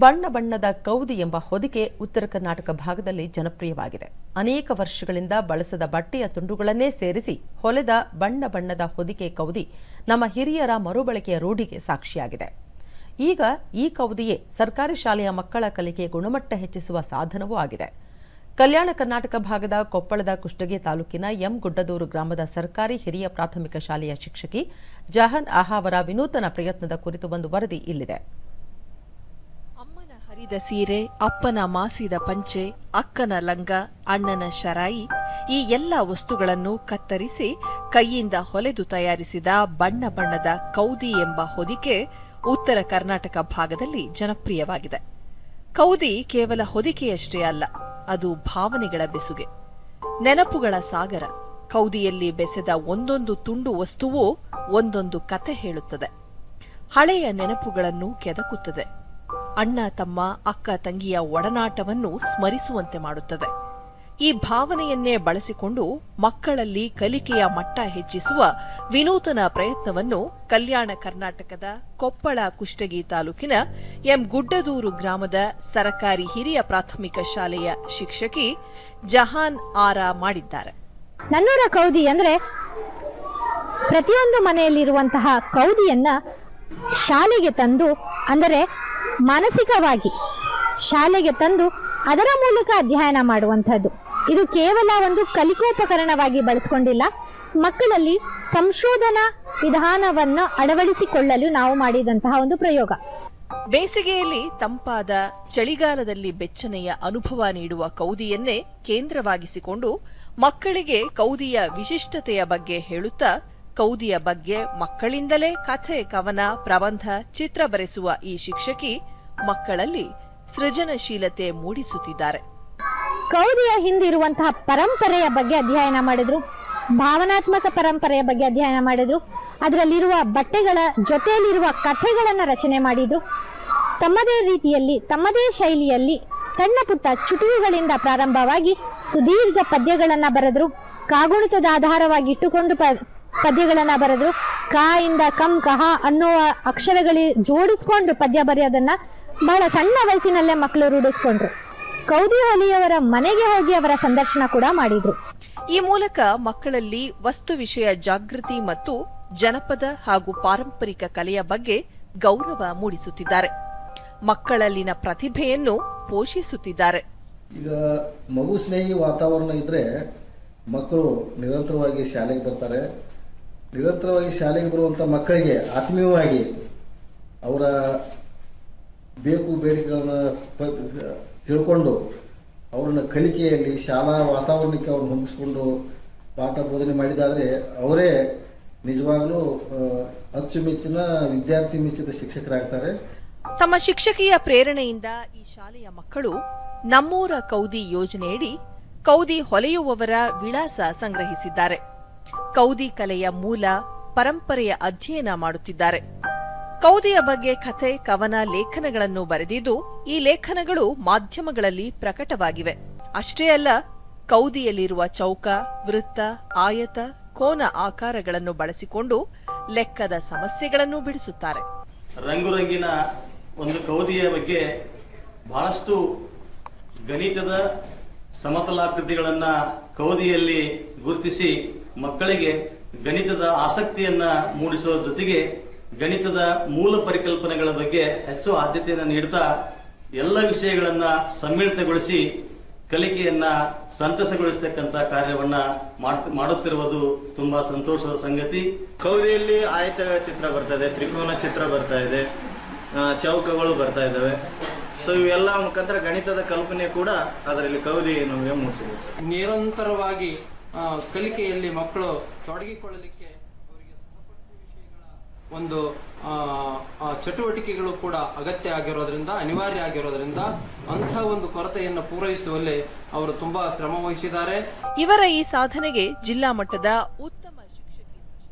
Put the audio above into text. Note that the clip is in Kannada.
ಬಣ್ಣ ಬಣ್ಣದ ಕೌದಿ ಎಂಬ ಹೊದಿಕೆ ಉತ್ತರ ಕರ್ನಾಟಕ ಭಾಗದಲ್ಲಿ ಜನಪ್ರಿಯವಾಗಿದೆ. ಅನೇಕ ವರ್ಷಗಳಿಂದ ಬಳಸದ ಬಟ್ಟೆಯ ತುಂಡುಗಳನ್ನೇ ಸೇರಿಸಿ ಹೊಲೆದ ಬಣ್ಣ ಬಣ್ಣದ ಹೊದಿಕೆ ಕೌದಿ ನಮ್ಮ ಹಿರಿಯರ ಮರುಬಳಕೆಯ ರೂಢಿಗೆ ಸಾಕ್ಷಿಯಾಗಿದೆ. ಈಗ ಈ ಕೌದಿಯೇ ಸರ್ಕಾರಿ ಶಾಲೆಯ ಮಕ್ಕಳ ಕಲಿಕೆ ಗುಣಮಟ್ಟ ಹೆಚ್ಚಿಸುವ ಸಾಧನವೂ ಆಗಿದೆ. ಕಲ್ಯಾಣ ಕರ್ನಾಟಕ ಭಾಗದ ಕೊಪ್ಪಳದ ಕುಷ್ಟಗಿ ತಾಲೂಕಿನ ಎಂ ಗುಡ್ಡದೂರು ಗ್ರಾಮದ ಸರ್ಕಾರಿ ಹಿರಿಯ ಪ್ರಾಥಮಿಕ ಶಾಲೆಯ ಶಿಕ್ಷಕಿ ಜಹನ್ ಆಹಾವರ ವಿನೂತನ ಪ್ರಯತ್ನದ ಕುರಿತು ಒಂದು ವರದಿ ಇಲ್ಲಿದೆ. ಹರಿದ ಸೀರೆ, ಅಪ್ಪನ ಮಾಸಿದ ಪಂಚೆ, ಅಕ್ಕನ ಲಂಗ, ಅಣ್ಣನ ಶರಾಯಿ, ಈ ಎಲ್ಲ ವಸ್ತುಗಳನ್ನು ಕತ್ತರಿಸಿ ಕೈಯಿಂದ ಹೊಲೆದು ತಯಾರಿಸಿದ ಬಣ್ಣ ಬಣ್ಣದ ಕೌದಿ ಎಂಬ ಹೊದಿಕೆ ಉತ್ತರ ಕರ್ನಾಟಕ ಭಾಗದಲ್ಲಿ ಜನಪ್ರಿಯವಾಗಿದೆ. ಕೌದಿ ಕೇವಲ ಹೊದಿಕೆಯಷ್ಟೇ ಅಲ್ಲ, ಅದು ಭಾವನೆಗಳ ಬೆಸುಗೆ. ನೆನಪುಗಳ ಸಾಗರ, ಕೌದಿಯಲ್ಲಿ ಬೆಸೆದ ಒಂದೊಂದು ತುಂಡು ವಸ್ತುವೂ ಒಂದೊಂದು ಕತೆ ಹೇಳುತ್ತದೆ. ಹಳೆಯ ನೆನಪುಗಳನ್ನು ಕೆದಕುತ್ತದೆ. ಅಣ್ಣ, ತಮ್ಮ, ಅಕ್ಕ, ತಂಗಿಯ ಒಡನಾಟವನ್ನು ಸ್ಮರಿಸುವಂತೆ ಮಾಡುತ್ತದೆ. ಈ ಭಾವನೆಯನ್ನೇ ಬಳಸಿಕೊಂಡು ಮಕ್ಕಳಲ್ಲಿ ಕಲಿಕೆಯ ಮಟ್ಟ ಹೆಚ್ಚಿಸುವ ವಿನೂತನ ಪ್ರಯತ್ನವನ್ನು ಕಲ್ಯಾಣ ಕರ್ನಾಟಕದ ಕೊಪ್ಪಳ ಕುಷ್ಟಗಿ ತಾಲೂಕಿನ ಎಂ ಗುಡ್ಡದೂರು ಗ್ರಾಮದ ಸರಕಾರಿ ಹಿರಿಯ ಪ್ರಾಥಮಿಕ ಶಾಲೆಯ ಶಿಕ್ಷಕಿ ಜಹಾನ್ ಆರಾ ಮಾಡಿದ್ದಾರೆ. ನನ್ನೂರ ಕೌದಿ ಅಂದ್ರೆ ಪ್ರತಿಯೊಂದು ಮನೆಯಲ್ಲಿರುವಂತಹ ಕೌದಿಯನ್ನ ಶಾಲೆಗೆ ತಂದು, ಅಂದರೆ ಮಾನಸಿಕವಾಗಿ ಶಾಲೆಗೆ ತಂದು ಅದರ ಮೂಲಕ ಅಧ್ಯಯನ ಮಾಡುವಂಥದ್ದು. ಇದು ಕೇವಲ ಒಂದು ಕಲಿಕೋಪಕರಣವಾಗಿ ಬಳಸ್ಕೊಂಡಿಲ್ಲ, ಮಕ್ಕಳಲ್ಲಿ ಸಂಶೋಧನಾ ವಿಧಾನವನ್ನು ಅಳವಡಿಸಿಕೊಳ್ಳಲು ನಾವು ಮಾಡಿದಂತಹ ಒಂದು ಪ್ರಯೋಗ. ಬೇಸಿಗೆಯಲ್ಲಿ ತಂಪಾದ ಚಳಿಗಾಲದಲ್ಲಿ ಬೆಚ್ಚನೆಯ ಅನುಭವ ನೀಡುವ ಕೌದಿಯನ್ನೇ ಕೇಂದ್ರವಾಗಿಸಿಕೊಂಡು ಮಕ್ಕಳಿಗೆ ಕೌದಿಯ ವಿಶಿಷ್ಟತೆಯ ಬಗ್ಗೆ ಹೇಳುತ್ತಾ, ಕೌದಿಯ ಬಗ್ಗೆ ಮಕ್ಕಳಿಂದಲೇ ಕಥೆ, ಕವನ, ಪ್ರಬಂಧ, ಚಿತ್ರ ಬರೆಸುವ ಈ ಶಿಕ್ಷಕಿ ಮಕ್ಕಳಲ್ಲಿ ಸೃಜನಶೀಲತೆ ಮೂಡಿಸುತ್ತಿದ್ದಾರೆ. ಕೌದಿಯ ಹಿಂದಿರುವಂತಹ ಪರಂಪರೆಯ ಬಗ್ಗೆ ಅಧ್ಯಯನ ಮಾಡಿದ್ರು, ಭಾವನಾತ್ಮಕ ಪರಂಪರೆಯ ಬಗ್ಗೆ ಅಧ್ಯಯನ ಮಾಡಿದ್ರು, ಅದರಲ್ಲಿರುವ ಬಟ್ಟೆಗಳ ಜೊತೆಯಲ್ಲಿರುವ ಕಥೆಗಳನ್ನ ರಚನೆ ಮಾಡಿದ್ರು. ತಮ್ಮದೇ ರೀತಿಯಲ್ಲಿ, ತಮ್ಮದೇ ಶೈಲಿಯಲ್ಲಿ ಸಣ್ಣ ಪುಟ್ಟ ಚುಟುಕುಗಳಿಂದ ಪ್ರಾರಂಭವಾಗಿ ಸುದೀರ್ಘ ಪದ್ಯಗಳನ್ನ ಬರೆದ್ರು. ಕಾಗುಣಿತದ ಆಧಾರವಾಗಿ ಇಟ್ಟುಕೊಂಡು ಪದ್ಯಗಳನ್ನ ಬರೆದ್ರು. ಕಾಯಿಂದ ಕಂ, ಕಹ ಅನ್ನುವ ಅಕ್ಷರಗಳಿ ಜೋಡಿಸ್ಕೊಂಡು ಪದ್ಯ ಬರೆಯೋದನ್ನ ಬಹಳ ಸಣ್ಣ ವಯಸ್ಸಿನಲ್ಲೇ ಮಕ್ಕಳು ರೂಢಿಸ್ಕೊಂಡ್ರು. ಕೌದಿ ಹೊಲಿಯವರ ಮನೆಗೆ ಹೋಗಿ ಅವರ ಸಂದರ್ಶನ ಕೂಡ ಮಾಡಿದ್ರು. ಈ ಮೂಲಕ ಮಕ್ಕಳಲ್ಲಿ ವಸ್ತು ವಿಷಯ ಜಾಗೃತಿ ಮತ್ತು ಜನಪದ ಹಾಗೂ ಪಾರಂಪರಿಕ ಕಲೆಯ ಬಗ್ಗೆ ಗೌರವ ಮೂಡಿಸುತ್ತಿದ್ದಾರೆ. ಮಕ್ಕಳಲ್ಲಿನ ಪ್ರತಿಭೆಯನ್ನು ಪೋಷಿಸುತ್ತಿದ್ದಾರೆ. ಈಗ ಮಗು ಸ್ನೇಹಿ ವಾತಾವರಣ ಇದ್ರೆ ಮಕ್ಕಳು ನಿರಂತರವಾಗಿ ಶಾಲೆಗೆ ಬರ್ತಾರೆ. ನಿರಂತರವಾಗಿ ಶಾಲೆಗೆ ಬರುವಂಥ ಮಕ್ಕಳಿಗೆ ಆತ್ಮೀಯವಾಗಿ ಅವರ ಬೇಕು ಬೇಡಿಕೆಗಳನ್ನ ಸ್ಪ, ತಿಳ್ಕೊಂಡು ಅವ್ರನ್ನ ಕಲಿಕೆಯಲ್ಲಿ, ಶಾಲಾ ವಾತಾವರಣಕ್ಕೆ ಅವ್ರನ್ನ ಹೊಂದಿಸ್ಕೊಂಡು ಪಾಠ ಬೋಧನೆ ಮಾಡಿದಾದರೆ ಅವರೇ ನಿಜವಾಗ್ಲೂ ಅಚ್ಚುಮೆಚ್ಚಿನ ವಿದ್ಯಾರ್ಥಿ ಮೆಚ್ಚಿದ ಶಿಕ್ಷಕರಾಗ್ತಾರೆ. ತಮ್ಮ ಶಿಕ್ಷಕಿಯ ಪ್ರೇರಣೆಯಿಂದ ಈ ಶಾಲೆಯ ಮಕ್ಕಳು ನಮ್ಮೂರ ಕೌದಿ ಯೋಜನೆಯಡಿ ಕೌದಿ ಹೊಲೆಯುವವರ ವಿಳಾಸ ಸಂಗ್ರಹಿಸಿದ್ದಾರೆ. ಕೌದಿ ಕಲೆಯ ಮೂಲ ಪರಂಪರೆಯ ಅಧ್ಯಯನ ಮಾಡುತ್ತಿದ್ದಾರೆ. ಕೌದಿಯ ಬಗ್ಗೆ ಕಥೆ, ಕವನ, ಲೇಖನಗಳನ್ನು ಬರೆದಿದ್ದು ಈ ಲೇಖನಗಳು ಮಾಧ್ಯಮಗಳಲ್ಲಿ ಪ್ರಕಟವಾಗಿವೆ. ಅಷ್ಟೇ ಅಲ್ಲ, ಕೌದಿಯಲ್ಲಿರುವ ಚೌಕ, ವೃತ್ತ, ಆಯತ, ಕೋನ ಆಕಾರಗಳನ್ನು ಬಳಸಿಕೊಂಡು ಲೆಕ್ಕದ ಸಮಸ್ಯೆಗಳನ್ನು ಬಿಡಿಸುತ್ತಾರೆ. ರಂಗುರಂಗಿನ ಒಂದು ಕೌದಿಯ ಬಗ್ಗೆ ಬಹಳಷ್ಟು ಗಣಿತದ ಸಮತಲಾಕೃತಿಗಳನ್ನ ಕೌದಿಯಲ್ಲಿ ಗುರುತಿಸಿ ಮಕ್ಕಳಿಗೆ ಗಣಿತದ ಆಸಕ್ತಿಯನ್ನ ಮೂಡಿಸುವ ಜೊತೆಗೆ ಗಣಿತದ ಮೂಲ ಪರಿಕಲ್ಪನೆಗಳ ಬಗ್ಗೆ ಹೆಚ್ಚು ಆದ್ಯತೆಯನ್ನು ನೀಡ್ತಾ ಎಲ್ಲ ವಿಷಯಗಳನ್ನ ಸಮ್ಮಿಳಿತಗೊಳಿಸಿ ಕಲಿಕೆಯನ್ನ ಸಂತಸಗೊಳಿಸತಕ್ಕಂತ ಕಾರ್ಯವನ್ನ ಮಾಡ್ತ- ಮಾಡುತ್ತಿರುವುದು ತುಂಬಾ ಸಂತೋಷದ ಸಂಗತಿ. ಕವಿಯಲ್ಲಿ ಆಯತ ಚಿತ್ರ ಬರ್ತಾ ಇದೆ ತ್ರಿಕೋನ ಚಿತ್ರ ಬರ್ತಾ ಇದೆ ಚೌಕಗಳು ಬರ್ತಾ ಇದ್ದಾವೆ. ಸೊ ಇವೆಲ್ಲ ಮುಖಾಂತರ ಗಣಿತದ ಕಲ್ಪನೆ ಕೂಡ ಅದರಲ್ಲಿ ಕೌದಿ ನಮಗೆ ಮೂಡಿಸಿದೆ. ನಿರಂತರವಾಗಿ ಕಲಿಕೆಯಲ್ಲಿ ಮಕ್ಕಳು ತೊಡಗಿಕೊಳ್ಳಲಿಕ್ಕೆ ಒಂದು ಚಟುವಟಿಕೆಗಳು ಕೂಡ ಅಗತ್ಯ ಆಗಿರೋದ್ರಿಂದ, ಅನಿವಾರ್ಯ ಆಗಿರೋದ್ರಿಂದ ಅಂಥ ಒಂದು ಕೊರತೆಯನ್ನು ಪೂರೈಸುವಲ್ಲಿ ಅವರು ತುಂಬಾ ಶ್ರಮ ವಹಿಸಿದ್ದಾರೆ. ಇವರ ಈ ಸಾಧನೆಗೆ ಜಿಲ್ಲಾ ಮಟ್ಟದ